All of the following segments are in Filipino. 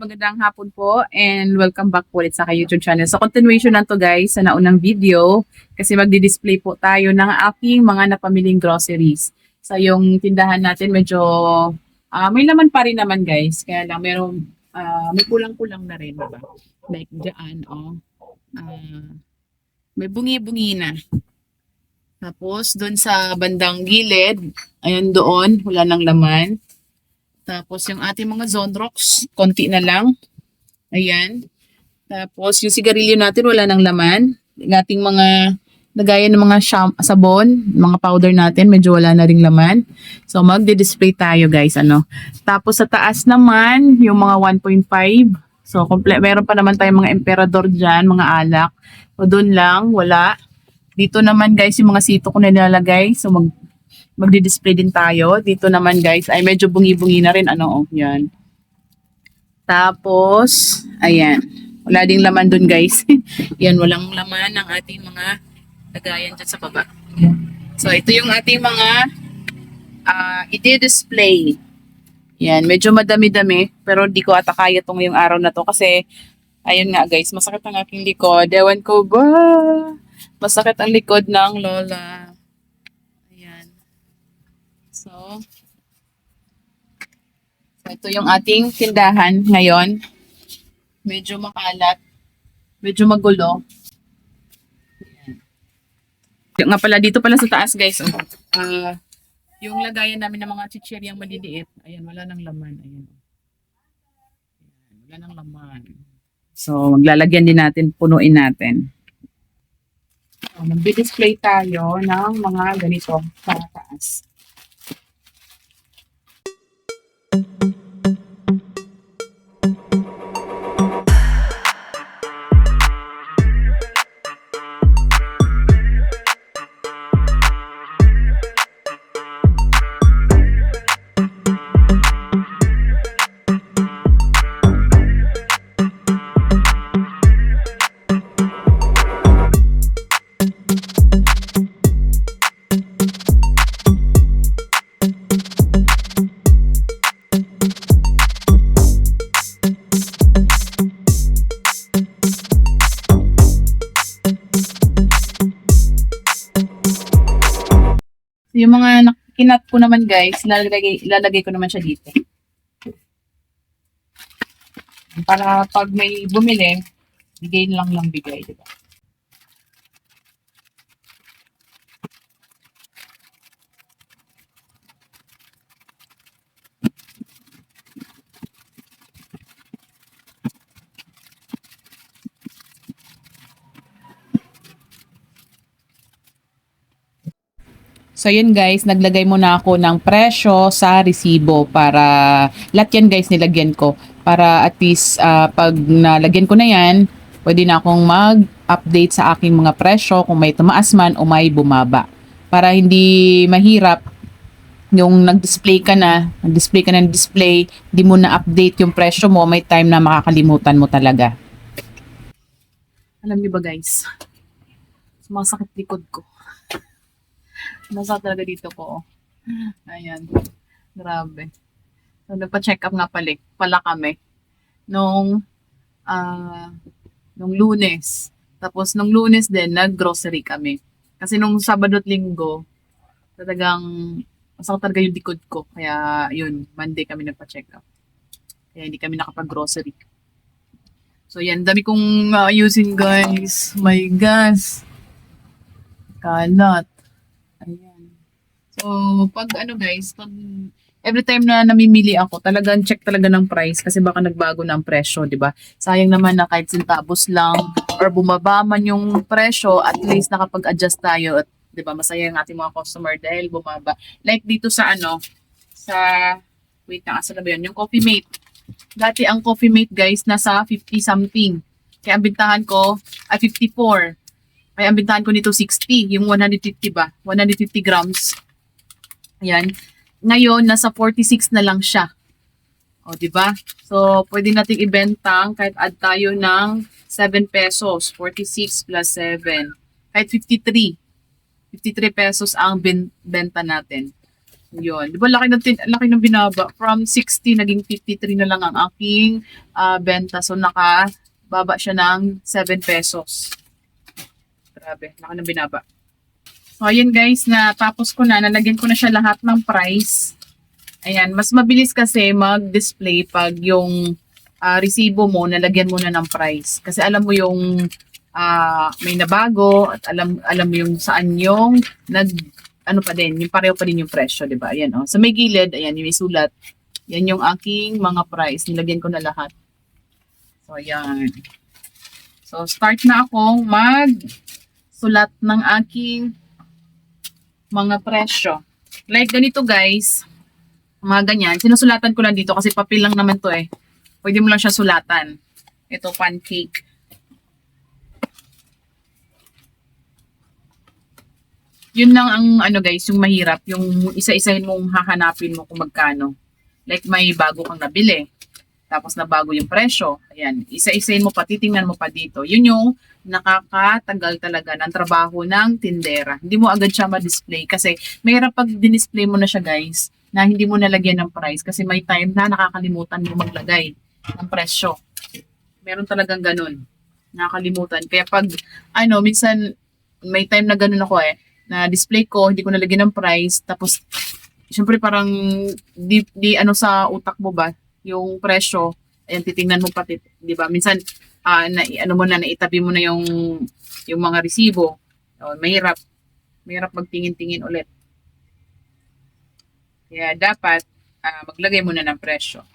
Magandang hapon po and welcome back po ulit sa aking YouTube channel. So continuation na guys sa naunang video kasi magdi-display po tayo ng aking mga napamiling groceries. So yung tindahan natin medyo ah, may laman pa rin naman guys. Kaya lang meron ah, may kulang-kulang na rin. Diba? Like dyan oh. ah, may bungi-bungi na. Tapos doon sa bandang gilid, ayun doon, wala nang laman. Tapos yung ating mga zone rocks, konti na lang. Ayan. Tapos yung sigarilyo natin, wala nang laman. Yung ating mga lagayan ng mga sabon, mga powder natin, medyo wala na ring laman. So magde-display tayo guys, ano. Tapos sa taas naman, yung mga 1.5. So komple meron pa naman tayong mga emperador dyan, mga alak. So doon lang, wala. Dito naman guys, yung mga sito ko na nilalagay. So mag magdi-display din tayo. Dito naman guys, ay medyo bungi-bungi na rin. Ano, oh, yan. Tapos, ayan. Wala ding laman dun guys. yan, walang laman ng ating mga lagayan dyan sa baba. So, ito yung ating mga uh, i-display. Yan, medyo madami-dami. Pero di ko ata kaya tong yung araw na to kasi ayun nga guys, masakit ang aking likod. Ewan ko ba? Masakit ang likod ng lola. Ayan. So, so ito yung ating tindahan ngayon. Medyo makalat. Medyo magulo. Ayan. Nga pala, dito pala sa taas guys. Oh. Ah, yung lagayan namin ng mga chichiryang maliliit. Ayan, wala nang laman. Ayan. Wala nang laman. So, maglalagyan din natin, punuin natin. So, Mag-display tayo ng mga ganito sa taas. So, yung mga kinat ko naman guys, ilalagay, ilalagay ko naman siya dito. Para pag may bumili, bigay lang lang bigay, di So yun guys, naglagay muna ako ng presyo sa resibo para lahat yan guys nilagyan ko para at least ah, pag nalagyan ko na yan, pwede na akong mag-update sa aking mga presyo kung may tumaas man o may bumaba. Para hindi mahirap yung nag-display ka na, nag-display ka na ng display, di mo na update yung presyo mo, may time na makakalimutan mo talaga. Alam niyo ba guys, sumasakit likod ko. Nasa talaga dito ko. oh. Ayan. Grabe. So, nagpa-check up nga pala, pala kami. Nung, ah, nung lunes. Tapos, nung lunes din, nag-grocery kami. Kasi nung Sabado at Linggo, talagang, masakit talaga yung likod ko. Kaya, yun, Monday kami nagpa-check up. Kaya hindi kami nakapag-grocery. So, yan. Dami kong ayusin, guys. My gas. Kalat. Ayan. So, pag ano guys, pag every time na namimili ako, talagang check talaga ng price kasi baka nagbago na ang presyo, di ba? Sayang naman na kahit centavos lang or bumaba man yung presyo, at least nakapag-adjust tayo at 'di ba? Masaya yung ating mga customer dahil bumaba. Like dito sa ano, sa wait na, asa na ba yun? Yung Coffee Mate. Dati ang Coffee Mate guys nasa 50 something. Kaya ang bintahan ko ay 54. Kaya ang bintahan ko nito 60, yung 150 ba? 150 grams. Ayan. Ngayon, nasa 46 na lang siya. O, di ba? So, pwede nating ibentang kahit add tayo ng 7 pesos. 46 plus 7. Kahit 53. 53 pesos ang bin- benta natin. Yun. Di ba laki ng, laki ng binaba? From 60, naging 53 na lang ang aking ah, benta. So, naka baba siya ng 7 pesos. Grabe, laki ng binaba. So, ayan guys, natapos ko na. Nalagyan ko na siya lahat ng price. Ayan, mas mabilis kasi mag-display pag yung ah, resibo mo, nalagyan mo na ng price. Kasi alam mo yung ah, may nabago at alam alam mo yung saan yung nag ano pa din, yung pareho pa din yung presyo, 'di ba? Ayan oh. Sa may gilid, ayan yung may sulat. Yan yung aking mga price. Nilagyan ko na lahat. So ayan. So start na akong mag sulat ng aking mga presyo. Like ganito guys, mga ganyan. Sinusulatan ko lang dito kasi papel lang naman to eh. Pwede mo lang siya sulatan. Ito pancake. Yun lang ang ano guys, yung mahirap, yung isa-isahin mong hahanapin mo kung magkano. Like may bago kang nabili, tapos na bago yung presyo. Ayan, isa-isahin mo pa, titingnan mo pa dito. Yun yung nakakatagal talaga ng trabaho ng tindera. Hindi mo agad siya ma-display kasi mahirap pag dinisplay mo na siya guys, na hindi mo nalagyan ng price kasi may time na nakakalimutan mo maglagay ng presyo. Meron talagang ganun. Nakakalimutan. Kaya pag, ano, minsan may time na ganun ako eh, na display ko, hindi ko nalagyan ng price, tapos, syempre parang, di, di ano sa utak mo ba, yung presyo, ayan, titingnan mo pati, di ba? Minsan, ah na, ano mo na, naitabi mo na yung, yung mga resibo, oh, mahirap, mahirap magtingin-tingin ulit. Kaya dapat, ah, maglagay mo na ng presyo.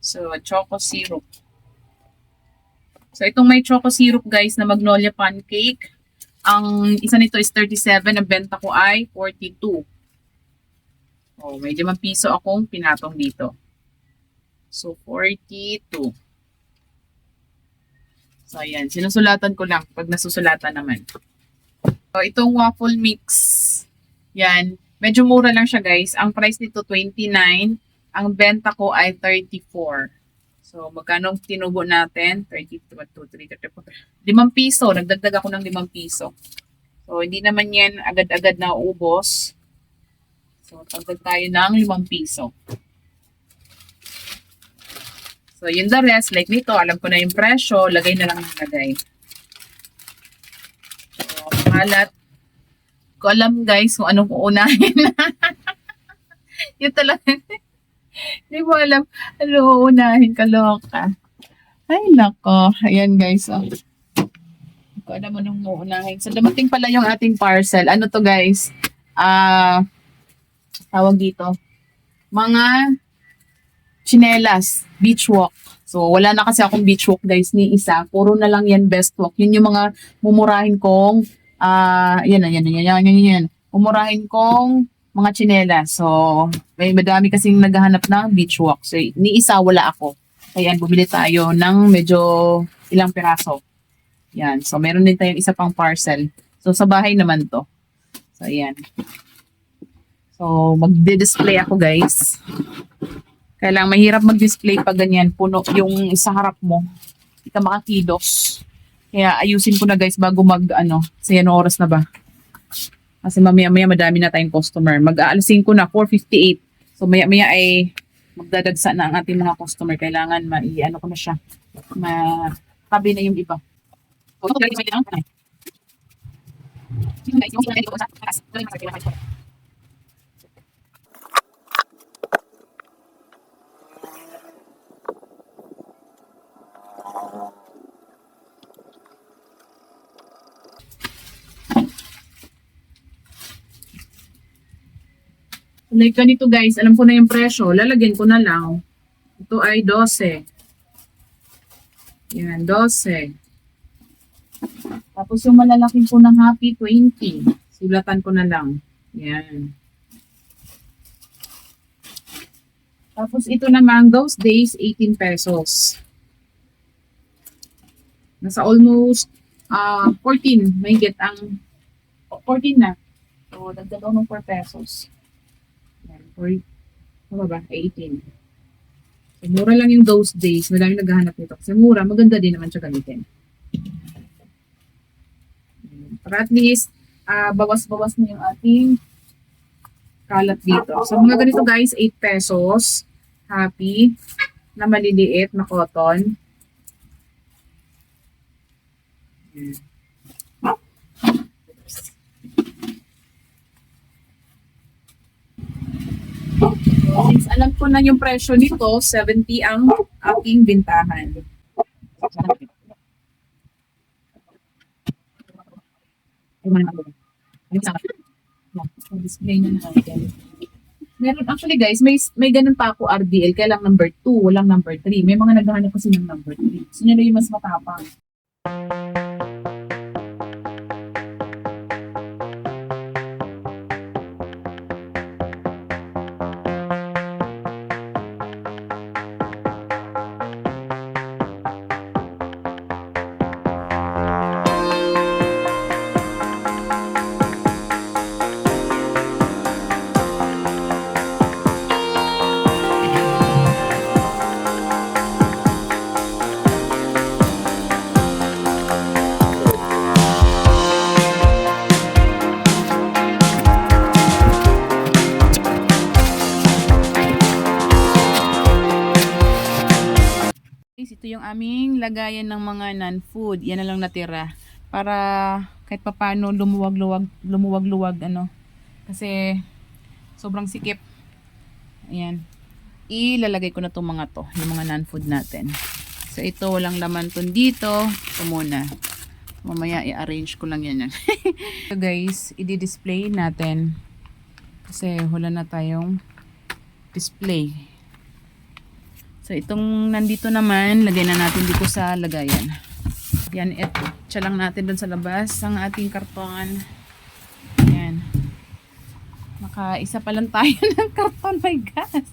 So, choco syrup. So, itong may choco syrup, guys, na Magnolia Pancake, ang isa nito is 37, ang benta ko ay 42. Oh, may 5 piso akong pinatong dito. So, 42. So, ayan. Sinusulatan ko lang pag nasusulatan naman. So, itong waffle mix. Yan. Medyo mura lang siya, guys. Ang price nito, 29. Ang benta ko ay 34. So, magkano tinubo natin? 32, 2, 3, 34. 5 piso. Nagdagdag ako ng 5 piso. So, hindi naman yan agad-agad na ubos. So, tagdag tayo ng 5 piso. So, yun the rest. Like nito, alam ko na yung presyo. Lagay na lang ng lagay. So, kalat. Ko alam guys kung anong uunahin. yun talaga. Hindi mo alam. Ano uunahin? Kaloka. Ay, nako. Ayan guys. Oh. Hindi ko alam anong uunahin. So, dumating pala yung ating parcel. Ano to guys? Ah, tawag dito. Mga chinelas, beach walk. So, wala na kasi akong beach walk guys ni isa. Puro na lang yan best walk. Yun yung mga mumurahin kong, ah, yan, yan, yan, yan, yan, yan. Mumurahin kong mga chinelas. So, may madami kasing naghahanap ng beach walk. So, ni isa wala ako. Kaya bumili tayo ng medyo ilang piraso. Yan. So, meron din tayong isa pang parcel. So, sa bahay naman to. So, ayan. So, magdi-display ako guys. Kailang mahirap mag-display pag ganyan, puno yung sa harap mo. Hindi ka makakilos. Kaya ayusin ko na guys bago mag, ano, sa yan oras na ba? Kasi mamaya-maya madami na tayong customer. Mag-aalisin ko na, 4.58. So maya-maya ay magdadagsa na ang ating mga customer. Kailangan ma-ano ko na siya. Ma-tabi na yung iba. So, ito guys, may panay. Yung guys, yung sinanay ko sa taas. Ito yung masakit ko. Like ganito guys, alam ko na yung presyo. Lalagyan ko na lang. Ito ay 12. Yan, 12. Tapos yung malalaking ko ng happy, 20. Sulatan ko na lang. Yan. Tapos ito naman, those days, 18 pesos. Nasa almost ah 14. May get ang 14 na. So, dagdag ng 4 pesos. 4, ano ba? 18. So, mura lang yung those days. Madami naghahanap nito. Kasi mura, maganda din naman siya gamitin. Para at least, ah, bawas-bawas na yung ating kalat dito. So, mga ganito guys, 8 pesos. Happy. Na maliliit na cotton. Ayan. Since alam ko na yung presyo nito, 70 ang aking bintahan. Display na. Meron, actually guys, may may ganun pa ako RDL, kaya lang number 2, walang number 3. May mga naghahanap kasi ng number 3. So, yun na yung mas matapang. Aming lagayan ng mga non-food. Yan na lang natira. Para kahit papano lumuwag-luwag, lumuwag-luwag ano. Kasi sobrang sikip. Ayan. Ilalagay ko na itong mga to, yung mga non-food natin. So ito, walang laman to dito. Ito muna. Mamaya i-arrange ko lang yan. so guys, i-display natin. Kasi wala na tayong display. So, itong nandito naman, lagay na natin dito sa lagayan. Yan, et, tsa lang natin dun sa labas ang ating karton. Yan. Naka-isa pa lang tayo ng karton, my gosh.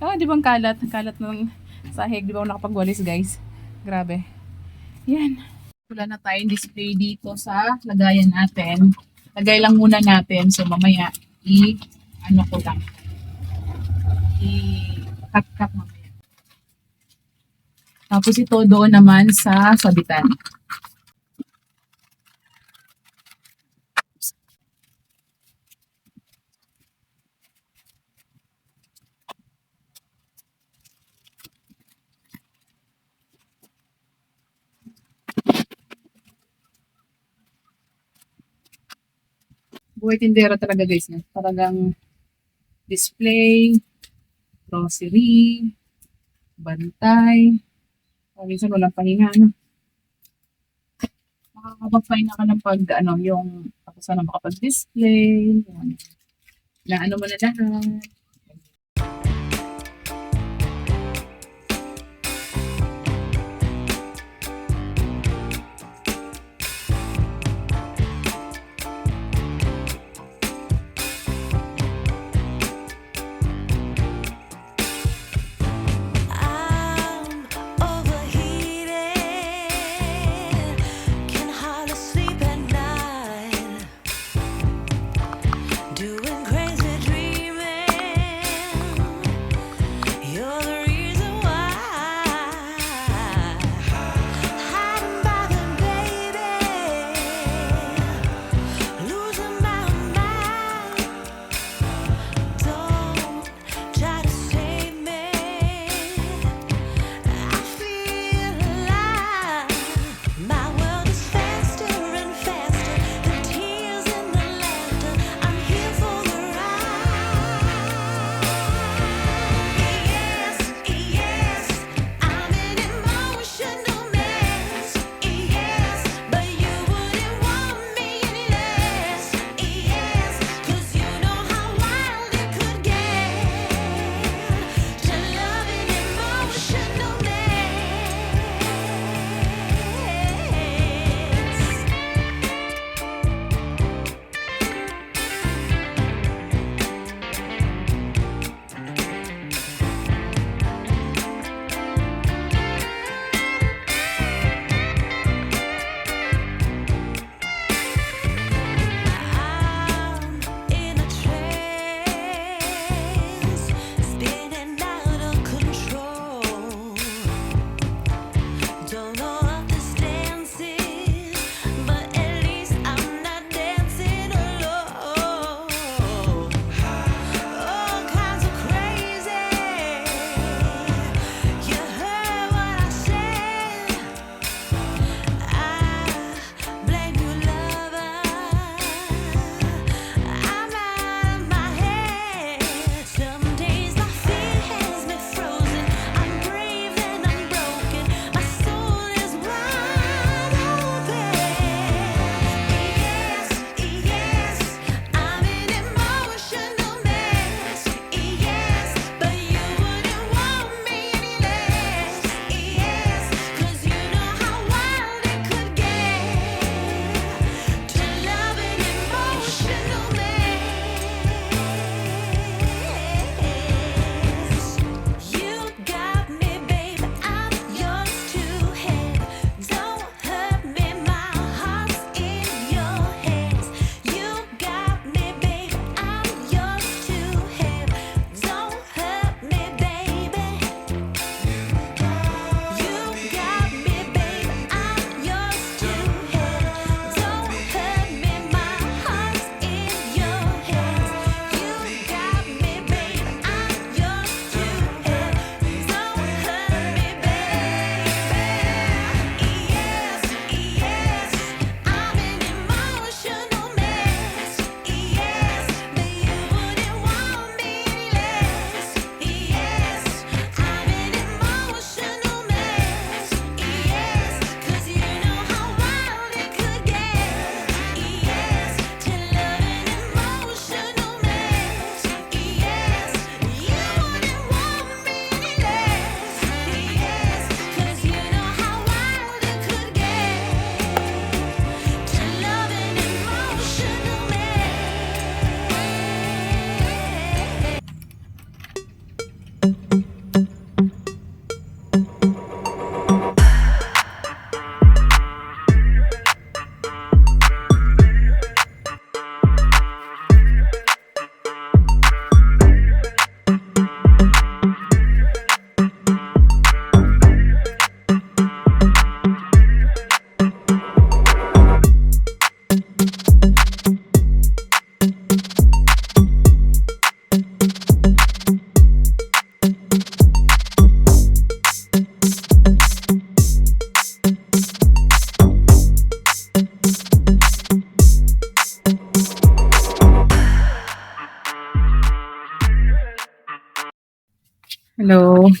Oh, di ba ang kalat? Ang kalat ng sahig. Di ba ako nakapagwalis, guys? Grabe. Yan. Wala na tayong display dito sa lagayan natin. Lagay lang muna natin. So, mamaya, i, ano ko lang. I-cut-cut mamaya. Tapos ito doon naman sa sabitan. Buhay tindera talaga guys. No? Talagang display, grocery, bantay, o, minsan walang pahinga, no? Makakapag-pahinga ka ng pag, ano, yung, tapos na makapag-display, na ano mo na lahat.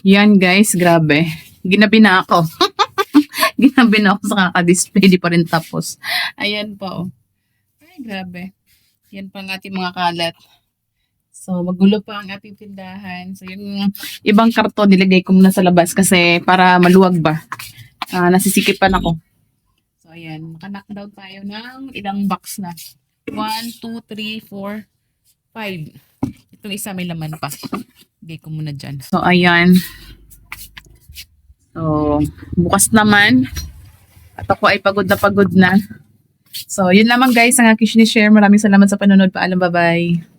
Yan guys, grabe. Ginabi na ako. Ginabi na ako sa kaka-display, di pa rin tapos. Ayan po. Ay, grabe. Yan pa ang ating mga kalat. So, magulo pa ang ating tindahan. So, yung ibang karton, nilagay ko muna sa labas kasi para maluwag ba. Ah, nasisikipan ako. So, ayan. Naka-knockdown tayo ng ilang box na. 1, 2, 3, 4, 5. Itong isa may laman pa. Lagay ko muna dyan. So, ayan. So, bukas naman. At ako ay pagod na pagod na. So, yun lamang guys ang aking share. Maraming salamat sa panonood. Paalam, bye-bye.